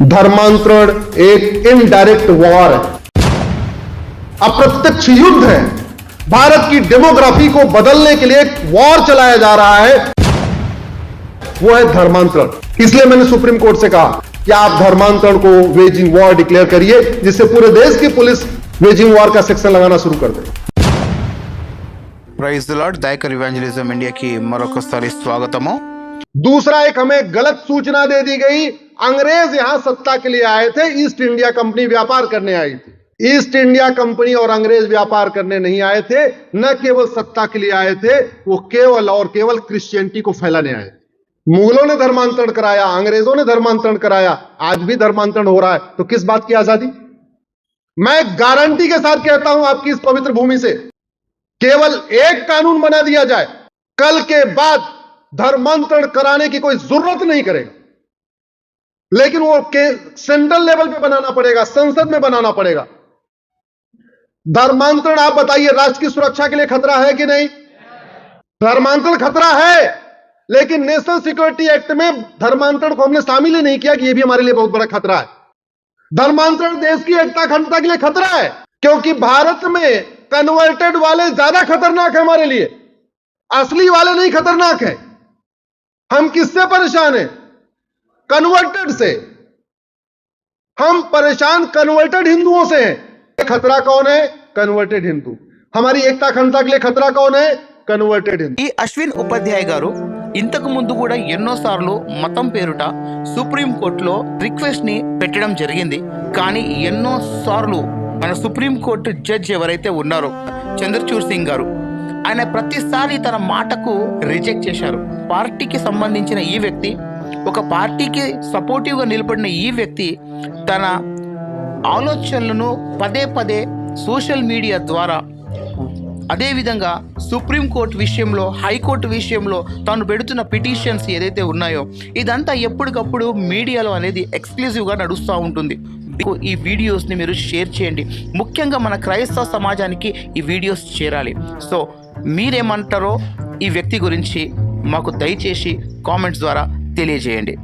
धर्मांतरण एक indirect war है। अप्रत्यक्ष युद्ध है। भारत की डेमोग्राफी को बदलने के लिए एक वॉर चलाया जा रहा है। वो है धर्मांतरण। इसलिए मैंने सुप्रीम कोर्ट से कहा कि आप धर्मांतरण को वेजिंग वॉर डिक्लेयर करिए जिससे पूरे देश की पुलिस वेजिंग वॉर का सेक्शन लगाना शुरू कर दे। Praise the lord evangelism India की मरोक स्वागतम दूसरा एक हमें गलत सूचना दे दी गई अंग्रेज़ यहाँ सत्ता के लिए आए थे, ईस्ट इंडिया कंपनी व्यापार करने आई थी। ईस्ट इंडिया कंपनी और अंग्रेज़ व्यापार करने नहीं आए थे, न केवल सत्ता के लिए आए थे, वो केवल और केवल क्रिश्चियनिटी को फैलाने आए थे। मुगलों ने धर्मांतरण कराया, अंग्रेज़ों ने धर्मांतरण कराया, आज भी धर्मांतरण हो रहा है। तो किस बात की आज़ादी? मैं गारंटी के साथ कहता हूँ आपकी इस पवित्र भूमि से, केवल एक कानून बना दिया जाए, कल के बाद धर्मांतरण कराने की कोई ज़रूरत नहीं करेगा। लेकिन वो सेंट्रल लेवल पे बनाना पड़ेगा, संसद में बनाना पड़ेगा। धर्मांतरण आप बताइए, राष्ट्र की सुरक्षा के लिए खतरा है कि नहीं? धर्मांतरण खतरा है, लेकिन नेशनल सिक्योरिटी एक्ट में धर्मांतरण को हमने शामिल ही नहीं किया कि यह भी हमारे लिए बहुत बड़ा खतरा है। धर्मांतरण देश की एकता, अखंडता के लिए खतरा है, क्योंकि भारत में कन्वर्टेड वाले ज़्यादा खतरनाक है हमारे लिए। असली वाले नहीं खतरनाक है। हम किससे परेशान हैं? कन्वर्टेड से हम परेशान कन्वर्टेड हिंदुओं से हैं खतरा कौन है कन्वर्टेड हिंदू हमारी एकता अखंडता के लिए खतरा कौन है कन्वर्टेड हिंदू ఈ అశ్విన్ ఉపాధ్యాయ్ గారు ఇంతకు ముందు కూడా ఎన్నోసార్లు మతం పేరుట సుప్రీం కోర్టులో రిక్వెస్ట్ ని పెట్టడం జరిగింది కానీ ఎన్నో సార్లు మన సుప్రీం కోర్టు జడ్జ్ ఎవరైతే ఉన్నారో చంద్రచూడ్ సింగ్ గారు ఆయన ప్రతిసారి తన మాటకు రిజెక్ట్ చేశారు పార్టీకి సంబంధించిన ఈ వ్యక్తి ఒక పార్టీకి సపోర్టివ్గా నిలబడిన ఈ వ్యక్తి తన ఆలోచనలను పదే పదే సోషల్ మీడియా ద్వారా అదేవిధంగా సుప్రీంకోర్టు విషయంలో హైకోర్టు విషయంలో తాను పెడుతున్న పిటిషన్స్ ఏదైతే ఉన్నాయో ఇదంతా ఎప్పటికప్పుడు మీడియాలో అనేది ఎక్స్క్లూజివ్గా నడుస్తూ ఉంటుంది. ఈ వీడియోస్ని మీరు షేర్ చేయండి. ముఖ్యంగా మన క్రైస్తవ సమాజానికి ఈ వీడియోస్ చేరాలి. సో మీరేమంటారో ఈ వ్యక్తి గురించి మాకు దయచేసి కామెంట్స్ ద్వారా తెలియజేయండి.